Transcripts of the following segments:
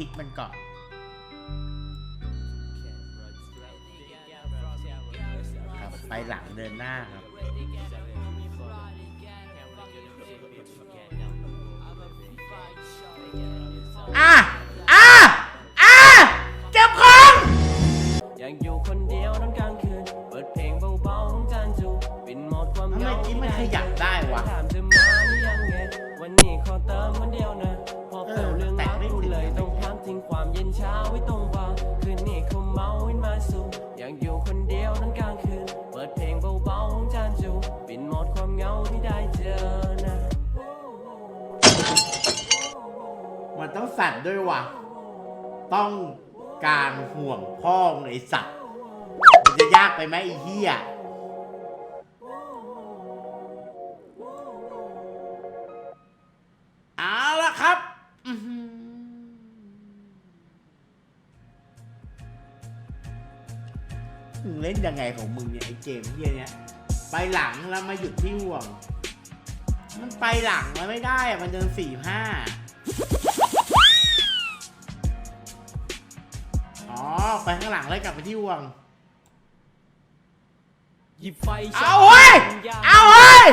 พลิกมันก่อนครับไปหลังเดินหน้าครับ อะ อะ อะเก็บของอยากอยู่คนเดียวตอนกลางคืน เปิดเพลงเบาๆของจานจูปินหมดความทำเหไมงากิ๊บมันขยับได้วะถามเธอมาหรือยังไงวันนี้ขอเติมวันเดียวนะ ต้องสั่นด้วยวะต้องการห่วงพ่อมึงไอสัตว์มันจะยากไปไหมไอ้เหี้ยเอาละครับมึงเล่นยังไงของมึงเนี่ยไอ้เกมเหี้ยเนี่ยไปหลังแล้วมาหยุดที่ห่วง มันไปหลังมันไม่ได้อะมันเดินสี่ห้า ไปข้างหลังแล้วกลับไปที่ห่วง หยิบไฟเอาเว้ย เอาเว้ย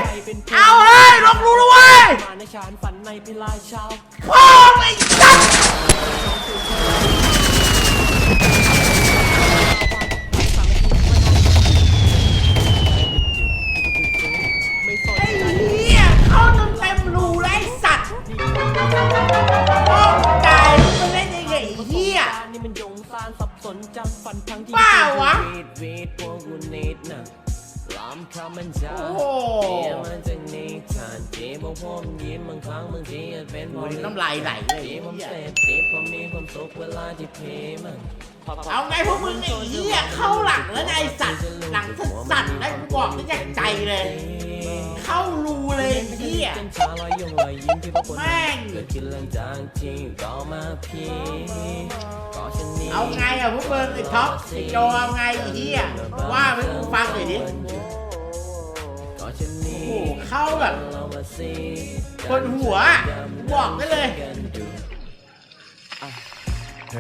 เอาเฮ้ยลงรู้แล้วเว้ยมาในชานฝันในพิลายเช้า พ่อไม่จับ งทีอาจเป็นเพโอ้ราะยน้ำลายไหลเลยที่ไอ้ผมเหี้ยเสพติดผมมีความสุขเวลาที่เพมันเอาไงพวกมึงไอ้เหี้ยเข้าหลังแล้วนะไอ้สัตว์หลังสั่นๆได้กูบอกได้จากใจเลย เข้ารูเลยไอ้เหี้ยชาลอยยงลอยยิ้มที่พวกคนแม่งเกิดขึ้นหลังจากที่ก็มาพี่ก็ฉันนี้เอาไงอะพวกมึงไอ้ท็อปไอ้โจเอาไงไอ้เหี้ยว่าให้กูฟังหน่อยดิก็ฉันนี้โอ้โหเข้าแบบเรามาสิบนหัวอะบอกได้เลยเ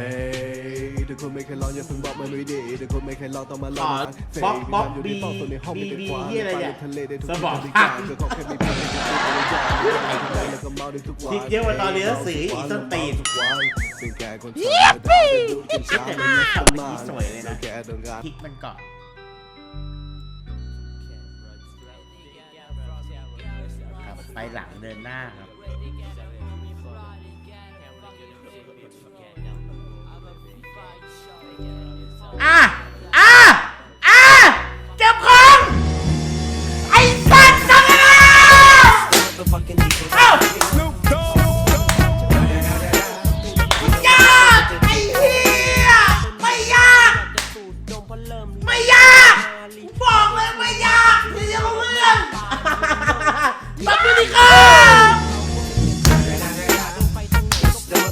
ฮ้ยทุกคนไม่เคยลองอย่าเพิ่งบอกมันไม่ดีทุกคนไม่เคยลองต้องมาลขอองเฟบ๊อบบ๊อบอยู่บีที่เฝ้าตัวในห้องไม่ได้บีควาบีอะไรเนี่ยทะเลได้ทุกสมองที่พังก็ขอแค่มีเพียงแค่ตัวอย่างแล้วก็เมาได้ทุกวันคิดเยอะกว่าตอนเรียนหนังสืออีกส้นตีนทุกวันเป็นแกคนทำให้ได้ดูกินเช้าแต่เป็มันนไม่คนทำมาที่สวยเลยนะแกโดนงานพลิกมันก่อนครับไปหลังเดินหน้าครับ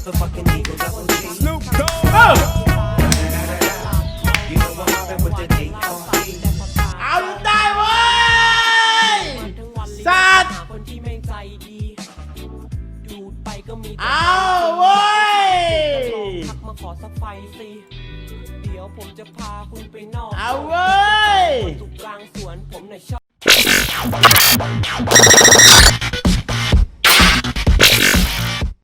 เอ้าเอาได้เว้ยสัตว์คนที่ไม่ใจดี ดูดไปก็มีแต่เอาเว้ยทักมาขอสักไฟสิ เดี๋ยวผมจะพาคุณไปนอกเอาเว้ยสุกกลางสวนผมน่ะชอบ